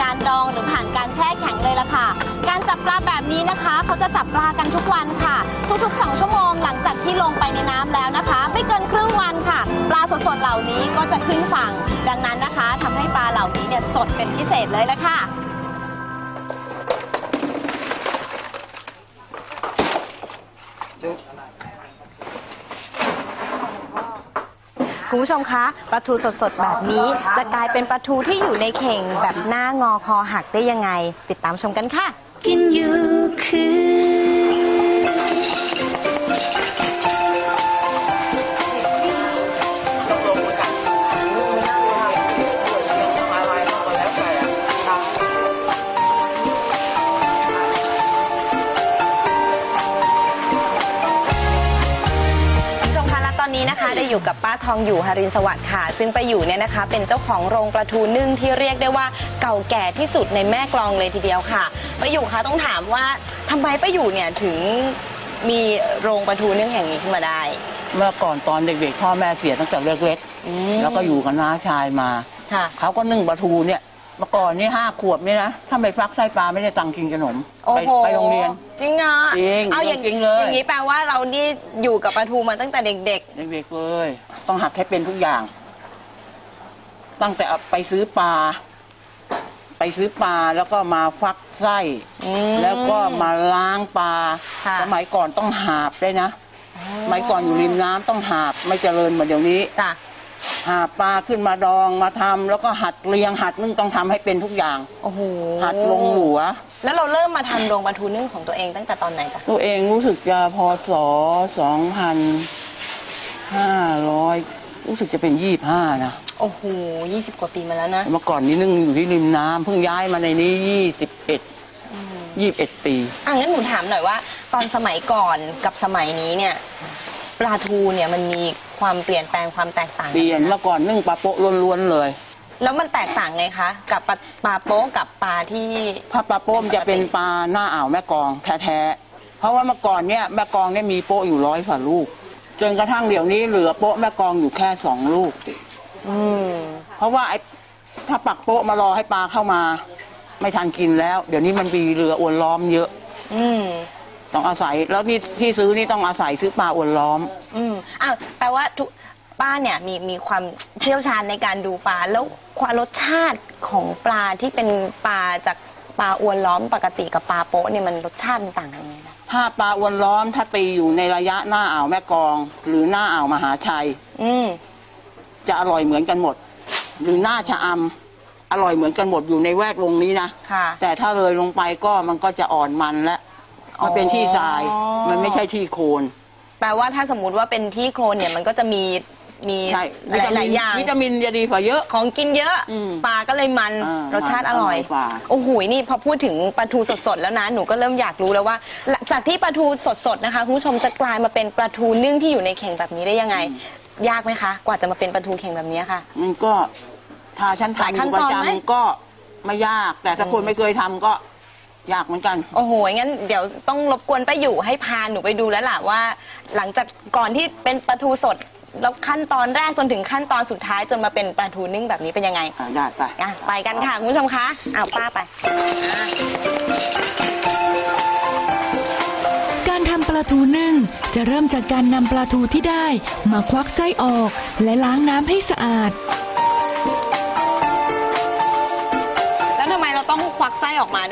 การดองหรือผ่านการแช่แข็งเลยละค่ะ การจับปลาแบบนี้นะคะ เขาจะจับปลากันทุกวันค่ะ ทุกๆ 2 ชั่วโมงหลังจากที่ลงไปในน้ำแล้วนะคะ ไม่เกินครึ่งวันค่ะ ปลาสดๆเหล่านี้ก็จะขึ้นฝั่ง ดังนั้นนะคะทำให้ปลาเหล่านี้เนี่ยสดเป็นพิเศษเลยละค่ะ คุณผู้ชมคะปลาทูสดๆ แบบนี้ จะกลายเป็นปลาทูที่อยู่ในเข่งแบบหน้างอคอหักได้ยังไง ติดตามชมกันค่ะ กินอยู่คือ นนี้นะคะได้อยู่กับป้าทองอยู่หรินสวัสดิ์ค่ะ ซึ่งป้าอยู่เนี่ยนะคะ เป็นเจ้าของโรงปลาทูนึ่งที่เรียกได้ว่าเก่าแก่ที่สุดในแม่กลองเลยทีเดียวค่ะป้าอยู่คะต้องถามว่าทำไมป้าอยู่เนี่ยถึงมีโรงปลาทูนึ่งแห่งนี้ขึ้นมาได้ เมื่อก่อนตอนเด็กๆพ่อแม่เสียตั้งแต่เล็กอืมๆแล้วก็อยู่กับน้าชายมาค่ะ เขาก็นึ่งปลาทูเนี่ยเมื่อก่อนนี่ห้าขวบเนี่ยนะ ถ้าไม่ฟักไส้ปลาไม่ได้ตังค์กินขนมโอ้ไปโหไปโรงเรียน จริงเหรอจริงเอาอย่างจริงเลย อย่างนี้แปลว่าเรานี่อยู่กับปลาทูมาตั้งแต่เด็ก เด็กๆเลย ต้องหัดให้เป็นทุกอย่าง ตั้งแต่เอาไปซื้อปลา ไปซื้อปลาแล้วก็มาฟักไส้ๆอืมแล้วก็มาล้างปลา ค่ะ สมัยก่อนต้องหาบได้วยนะ สมัยก่อนอยู่ริมน้ำต้องหาบไม่เจริญเหมือนเดี๋ยวนี้จ้ะ หาปลาขึ้นมาดองมาทำแล้วก็หัดเรียงหัดนึ่งต้องทำให้เป็นทุกอย่าง โอ้โหหัดลงหัว แล้วเราเริ่มมาทำโรงปลาทูนึ่งของตัวเองตั้งแต่ตอนไหนจ๊ะตัวเองรู้สึกจะพศสองพันห้าร้อยรู้สึกจะเป็นยี่ห้านะโอ้โหยี่สิบกว่าปีมาแล้วนะเมื่อก่อนนี้นึ่งอยู่ที่ริมน้ำเพิ่งย้ายมาในนี้ยี่สิบเอ็ดยี่สิบเอ็ดปี อะงั้นหนูถามหน่อยว่า ตอนสมัยก่อนกับสมัยนี้เนี่ย ปลาทูเนี่ยมันมีความเปลี่ยนแปลงความแตกต่างเปลี่ยนเมื่อก่อนนึ่งปลาโปะล้วนๆเลย แล้วมันแตกต่างไงคะกับปลาปลาโป๊ะกับปลาที่ถ้าปลาโป้มนจะเป็นปลาหน้าอ่าวแม่กลองแท้ๆ เพราะว่าเมื่อก่อนเนี่ยแม่กลองเนี่ยมีโป๊ะอยู่ร้อยกว่าลูก จนกระทั่งเดี๋ยวนี้เหลือโป๊ะแม่กลองอยู่แค่สองลูก อืมเพราะว่าไอ้ถ้าปักโป๊ะมารอให้ปลาเข้ามา ไม่ทันกินแล้ว เดี๋ยวนี้มันมีเรืออวนล้อมเยอะ อืม ต้องอาศัย แล้วนี่ที่ซื้อนี่ต้องอาศัยซื้อปลาอวนล้อม อืมอ้าวแปลว่าทุกป้าเนี่ยมีมีความเชี่ยวชาญในการดูปลา แล้วความรสชาติของปลาที่เป็นปลาจากปลาอวนล้อมปกติกับปลาโป๊ะเนี่ยมันรสชาติมันต่างกันยังไงนะถ้าปลาอวนล้อมถ้าตีอยู่ในระยะหน้าอ่าวแม่กลอง หรือหน้าอ่าวมหาชัย อืมจะอร่อยเหมือนกันหมด หรือหน้าชะอำอร่อยเหมือนกันหมดอยู่ในแวดวงนี้นะ ค่ะ แต่ถ้าเลยลงไปก็มันก็จะอ่อนมันและ มันเป็นที่ทราย อ๋อ มันไม่ใช่ที่โคลนแปลว่าถ้าสมมุติว่าเป็นที่โคลนเนี่ยมันก็จะมีมีใช่หวิตาลามิยนๆอย่าง วิตามินจะดีกว่าเยอะ ของกินเยอะอืมปลาก็เลยมันอ่ารสชาติอร่อยมันอร่อยกว่า โอ้โหนี่พอพูดถึงปลาทูสดๆแล้วนะ หนูก็เริ่มอยากรู้แล้วว่าหลังจากที่ปลาทูสดๆนะคะคุณผู้ชมจะกลายมาเป็นปลาทูนึ่งที่อยู่ในเข่งแบบนี้ได้ยังไง ยากไหมคะ กว่าจะมาเป็นปลาทูเข่งแบบนี้ค่ะ มันก็ถ้าฉันหลายทำอขั้นยู่ปตระอนไหม จำก็ไม่ยาก แต่ถ้าคนไม่เคยทำก็ ยากเหมือนกัน โอ้โห งั้นเดี๋ยวต้องรบกวนป้าอยู่ให้พาหนูไปดูแล้วล่ะว่า หลังจากก่อนที่เป็นปลาทูสดแล้วขั้นตอนแรกจนถึงขั้นตอนสุดท้ายจนมาเป็นปลาทูนึ่งแบบนี้เป็นยังไงอะได้ไป อะไปกันค่ะคุณผู้ชมคะเอาป้าไป การทำปลาทูนึ่งจะเริ่มจากการนำปลาทูที่ได้ มาควักไส้ออกและล้างน้ำให้สะอาด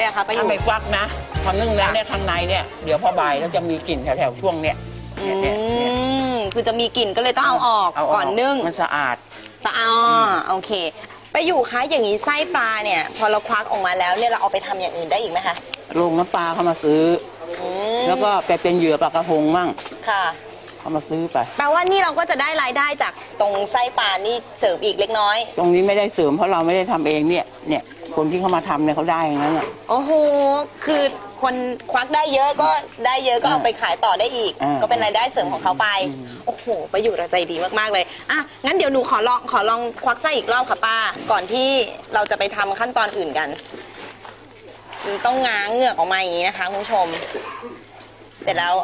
กไส้ออกมาด้วยอะคะป้าอถ้ายู่ไม่ฟักนะพอนึ่งแล้วเนี่ยข้างในเนี่ยเดี๋ยวพอบ่ายแล้วจะมีกลิ่นแถวๆช่วงเนี้ยอืเนี่ยเนี่ยเนี่ยมคือจะมีกลิ่นก็เลยต้องเอาออกเอาก่อนนึ่งมันสะอาด สะอาดโอเค ไปอยู่คะอย่างนี้ไส้ปลาเนี่ย พอเราควักออกมาแล้วเนี่ยเราเอาไปทำอย่างอื่นได้อีกไหมคะลงน้ำปลาเข้ามาซื้ออือมแล้วก็ไปเป็นเหยื่อปลากระพงมั่งค่ะ เขามาซื้อไป แปลว่านี่เราก็จะได้รายได้จากตรงไส้ปลานี่เสริมอีกเล็กน้อย ตรงนี้ไม่ได้เสริมเพราะเราไม่ได้ทำเองเนี่ยเนี่ย คนที่เขามาทำเนี่ยเขาได้อย่างนั้นแหละ โอ้โห คือคนควักได้เยอะก็ได้เยอะก็เอาไปขายต่อได้อีก อ่า ก็เป็นรายได้เสริมของเขาไป โอ้โหไปอยู่เราใจดีมากๆเลย อะ งั้นเดี๋ยวหนูขอลองขอลองควักไส้อีกรอบค่ะป้า ก่อนที่เราจะไปทำขั้นตอนอื่นกัน ต้องง้างเหงือกออกมาอย่างนี้นะคะคุณผู้ชม เสร็จแล้ว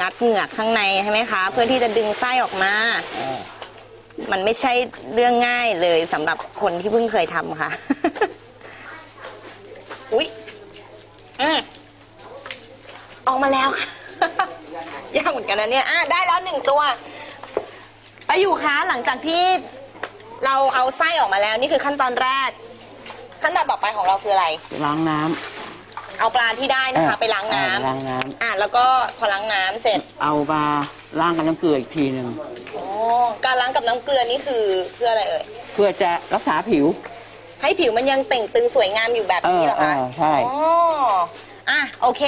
งัดเหงือกข้างในใช่ไหมคะ เพื่อที่จะดึงไส้ออกมา มันไม่ใช่เรื่องง่ายเลยสำหรับคนที่เพิ่งเคยทำค่ะ อุ๊ย อืมออกมาแล้วค่ะยากเหมือนกันนะเนี่ยอะได้แล้วหนึ่งตัวไปอยู่คะหลังจากที่เราเอาไส้ออกมาแล้วนี่คือขั้นตอนแรก ขั้นตอนต่อไปของเราคืออะไร ล้างน้ำเอาปลาที่ได้นะคะเออไปล้างน้เออล้างน้ำอะแล้วก็พอล้างน้ำเสร็จเอามาล้างกับน้ำเกลืออีกทีหนึ่ง อ๋อการล้างกับน้ำเกลือนี่คือเพื่ออะไรเอ่ย เพื่อจะรักษาผิว ให้ผิวมันยังเต่งตึงสวยงามอยู่แบบนี้เหรอคะเออเออใช่อ๋ออะโอเค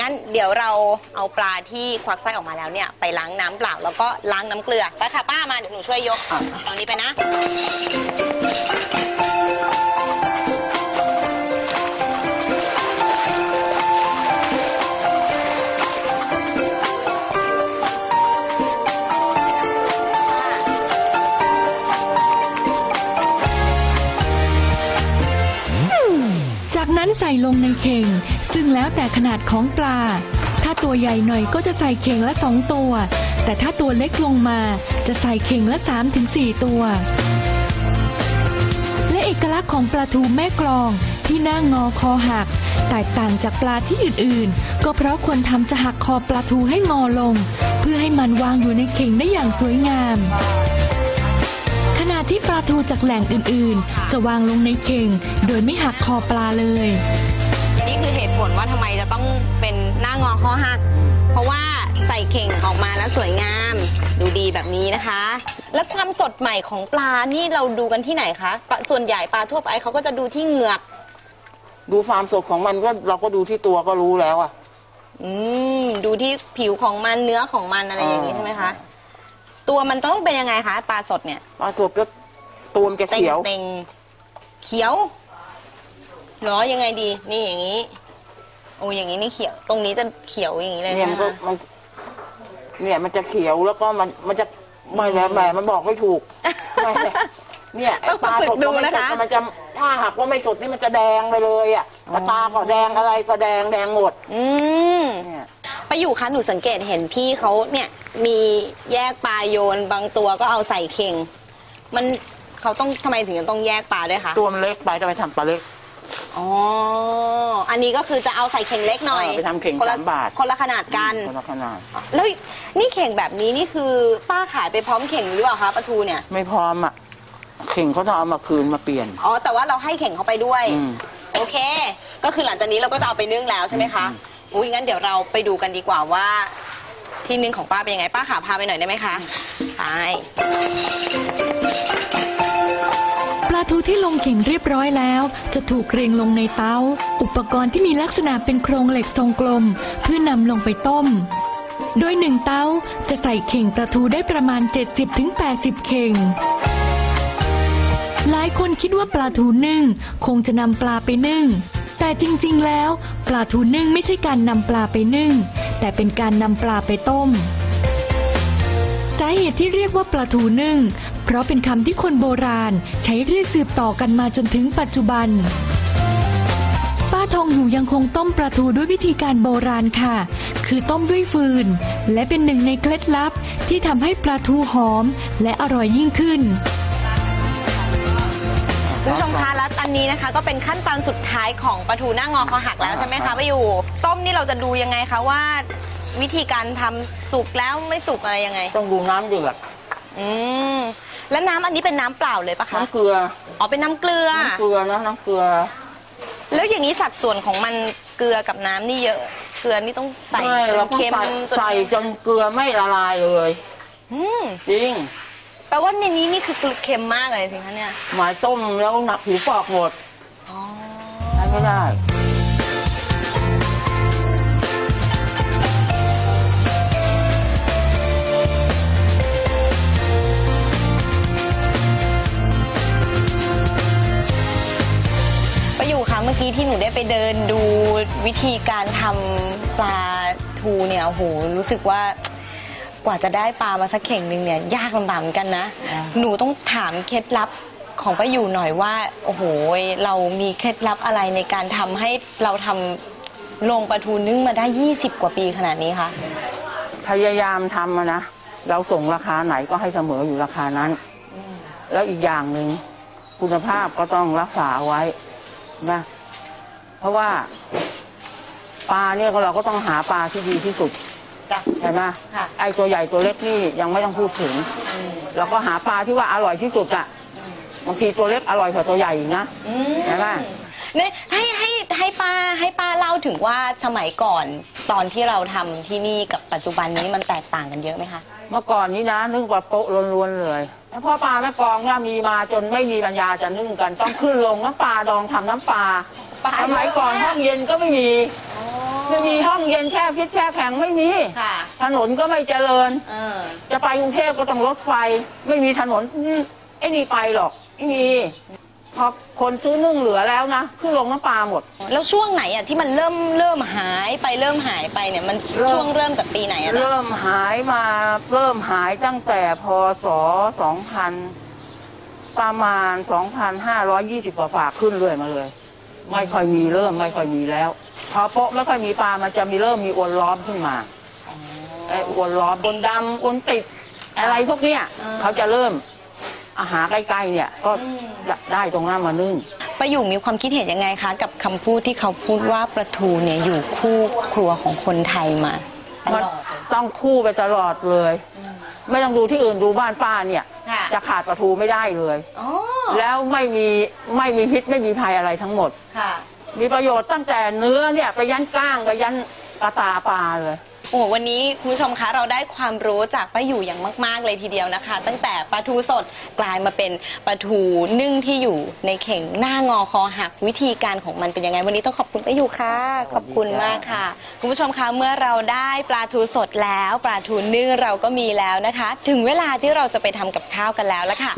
งั้นเดี๋ยวเราเอาปลาที่ควักไส้ออกมาแล้วเนี่ย ไปล้างน้ำเปล่าแล้วก็ล้างน้ำเกลือไปค่ะป้ามาเดี๋ยวหนูช่วยยกอะตรงนี้ไปนะ ส่ลงในเข่ง ซึ่งแล้วแต่ขนาดของปลา ถ้าตัวใหญ่หน่อยก็จะใส่เข่งละสองตัว แต่ถ้าตัวเล็กลงมาจะใส่เข่งละ3-4ถึง4ตัว และเอกลักษณ์ของปลาทูแม่กลองที่หน้างอคอหัก แตกต่างจากปลาที่อื่นๆ ก็เพราะคนทำจะหักคอปลาทูให้งอลง เพื่อให้มันวางอยู่ในเข่งได้อย่างสวยงาม ขณะที่ปลาทูจากแหล่งอื่นๆ จะวางลงในเข่ง โดยไม่หักคอปลาเลย นี่คือเหตุผลว่าทำไมจะต้องเป็นหน้างอคอหัก เพราะว่าใส่เข่งออกมาแล้วสวยงาม ดูดีแบบนี้นะคะ แล้วความสดใหม่ของปลานี่เราดูกันที่ไหนคะปลาส่วนใหญ่ปลาทั่วไปเขาก็จะดูที่เหงือก ดูความสดของมันก็เราก็ดูที่ตัวก็รู้แล้วอะ อืม ดูที่ผิวของมันเนื้อของมันอะไรอย่างนี้อ่าใช่ไหมคะ ตัวมันต้องเป็นยังไงคะปลาสดเนี่ยปลาสดก็ตัวมันจะเต็งเขียว เต็งเขียวเหรอยังไงดี นี่อย่างนี้ โอ้อย่างนี้นี่เขียว ตรงนี้จะเขียวอย่างนี้เลยเนี่ยมันก็นะคะมันเนี่ยมันจะเขียวแล้วก็มันมันจะไม่แล้วแหมมันบอกไม่ถูกไม่เนี่ยไอ้ปลาสดก็ไม่สดมันจะถ้าหากว่าไม่สดนี่มันจะแดงไปเลยอะกระตาก็แดงอะไรก็แดงแดงหมดอืม เนี่ย ไปอยู่คะหนูสังเกตเห็นพี่เขาเนี่ยมีแยกปลาโยนบางตัวก็เอาใส่เข่ง มันเขาต้องทำไมถึงจะต้องแยกปลาด้วยคะตัวมันเล็กไปจะไปทำปลาเล็ก อ๋ออันนี้ก็คือจะเอาใส่เข่งเล็กหน่อยเออไปทำเข่งคนละสามบาท คนละขนาดกัน คนละขนาด แล้วนี่เข่งแบบนี้นี่คือป้าขายไปพร้อมเข่งหรือเปล่าคะปลาทูเนี่ยไม่พร้อมอะเข่งเขาต้องเอามาคืนมาเปลี่ยน อ๋อแต่ว่าเราให้เข่งเขาไปด้วย อืม โอเค ก็คือหลังจากนี้เราก็จะเอาไปนึ่งแล้วใช่ไหมคะ อุ้ยงั้นเดี๋ยวเราไปดูกันดีกว่าว่า ที่นึ่งของป้าเป็นยังไง ป้าขาพาไปหน่อยได้ไหมคะไปปลาทูที่ลงเข่งเรียบร้อยแล้ว จะถูกเรียงลงในเตาอุปกรณ์ที่มีลักษณะเป็นโครงเหล็กทรงกลม เพื่อนำลงไปต้ม โดยหนึ่งเตาจะใส่เข่งปลาทูได้ประมาณ 70-80 เข่งหลายคนคิดว่าปลาทูนึ่ง คงจะนำปลาไปนึ่ง แต่จริงๆแล้ว ปลาทูนึ่งไม่ใช่การนำปลาไปนึ่ง แต่เป็นการนำปลาไปต้ม สาเหตุที่เรียกว่าปลาทูนึ่ง เพราะเป็นคำที่คนโบราณใช้เรียกสืบต่อกันมาจนถึงปัจจุบัน ป้าทองอยู่ยังคงต้มปลาทูด้วยวิธีการโบราณค่ะ คือต้มด้วยฟืน และเป็นหนึ่งในเคล็ดลับที่ทำให้ปลาทูหอม และอร่อยยิ่งขึ้น คุณผู้ชมคะแล้วอันนี้นะคะ ก็เป็นขั้นตอนสุดท้ายของปลาทูหน้างอคอหักแล้วใช่ไหมคะไปอยู่ ต้มนี่เราจะดูยังไงคะว่า วิธีการทำสุกแล้วไม่สุกอะไรยังไง ต้องดูน้ำเดือดอืมแล้วน้ำอันนี้เป็นน้ำเปล่าเลยปะคะน้ำเกลืออ๋อเป็นน้ำเกลือ น้ำเกลือนะน้ำเกลือแล้วอย่างนี้สัดส่วนของมันเกลือกับน้ำนี่เยอะ เกลือนี่ต้องใส่ไม่จเรานต้องเค็มใส่จนใส่จนเกลือไม่ละลายเลย อืมจริง แปลว่าในนี้นี่คือเค็มมากเลยสิคะเนี่ยหมายต้มแล้วหนักผิวปอกหมดอ๋อใช้ไม่ได้ไปอยู่ค่ะเมื่อกี้ที่หนูได้ไปเดินดูวิธีการทำปลาทูเนี่ยโอ้โหรู้สึกว่า กว่าจะได้ปลามาสักเข่งหนึ่งเนี่ยยากลำบากเหมือนกันนะ หนูต้องถามเคล็ดลับของป้าอยู่หน่อยว่า โอ้โห เรามีเคล็ดลับอะไรในการทำให้เราทำโรงปลาทูนึ่งมาได้ 20 กว่าปีขนาดนี้คะ พยายามทำอะนะ เราส่งราคาไหนก็ให้เสมออยู่ราคานั้นอืแล้วอีกอย่างหนึ่งคุณภาพก็ต้องรักษาไว้นะ เพราะว่าปลาเนี่ยเราก็ต้องหาปลาที่ดีที่สุด จ้ะ ใช่ไหมค่ะ ไอตัวใหญ่ตัวเล็กนี่ยังไม่ต้องพูดถึงเราก็หาปลาที่ว่าอร่อยที่สุดอะบางทีตัวเล็กอร่อยกว่าตัวใหญ่อีกนะ อืมใช่ไหมเนี่ยให้ให้ให้ป้าให้ป้าเล่าถึงว่าสมัยก่อนตอนที่เราทำที่นี่กับปัจจุบันนี้มันแตกต่างกันเยอะไหมคะ เมื่อก่อนนี้นะนึ่งปลาโป๊ะล้วนๆเลยแล้วพ่อปลาแม่กลองเนี่ยมีมาจนไม่มีปัญญาจะนึ่งกัน ต้องขึ้นลงน้ำปลาดองทำน้ำปลาปลาสมัยก่อนห้องเย็นก็ไม่มี ไม่มีห้องเย็นแช่พิษแช่แข็งไม่มี ค่ะ ถนนก็ไม่เจริญ เออ จะไปกรุงเทพก็ต้องรถไฟ ไม่มีถนนอืมไอ้นี่ไปหรอกไม่มีพอคนซื้อนึ่งเหลือแล้วนะขึ้นลงน้ำปลาหมด แล้วช่วงไหนอะที่มันเริ่มเริ่มหายไปเริ่มหายไปเนี่ยมันเริ่ม ช่วงเริ่มจากปีไหนอะจ๊ะเริ่มหายมาเริ่มหายตั้งแต่พศ2000 ประมาณ 2,520กว่าฝากขึ้นเรื่อยมาเลย ไม่ค่อยมีเริ่มไม่ค่อยมีแล้ว พอโป๊ะไม่ค่อยมีปลามันจะมีเริ่มมีอวนล้อมขึ้นมาไอ้อวนล้อมบนดำอวนติด อะไรพวกเนี้ยเขาจะเริ่มอาหารใกล้ๆเนี่ยก็ได้ตรงนั้นมานึ่งป้าอยู่มีความคิดเห็นยังไงคะ กับคำพูดที่เขาพูดว่าปลาทูเนี่ยอยู่คู่ครัวของคนไทยมาตมันลอดต้องคู่ไปตลอดเลย ไม่ต้องดูที่อื่นดูบ้านป้าเนี่ย ค่ะ จะขาดปลาทูไม่ได้เลย อ๋อแล้วไม่มีไม่มีพิษไม่มีภัยอะไรทั้งหมด ค่ะ มีประโยชน์ตั้งแต่เนื้อเนี่ยไปยันก้างไปยันกระตาปลาเลย โอ้วันนี้คุณผู้ชมคะเราได้ความรู้จากป้าอยู่อย่างมาก ๆ เลยทีเดียวนะคะ ตั้งแต่ปลาทูสดกลายมาเป็นปลาทูนึ่งที่อยู่ในเข่งหน้างอคอหักวิธีการของมันเป็นยังไง วันนี้ต้องขอบคุณป้าอยู่ค่ะ ขอบคุณมากค่ะ คุณผู้ชมคะเมื่อเราได้ปลาทูสดแล้วปลาทูนึ่งเราก็มีแล้วนะคะ ถึงเวลาที่เราจะไปทำกับข้าวกันแล้วละค่ะ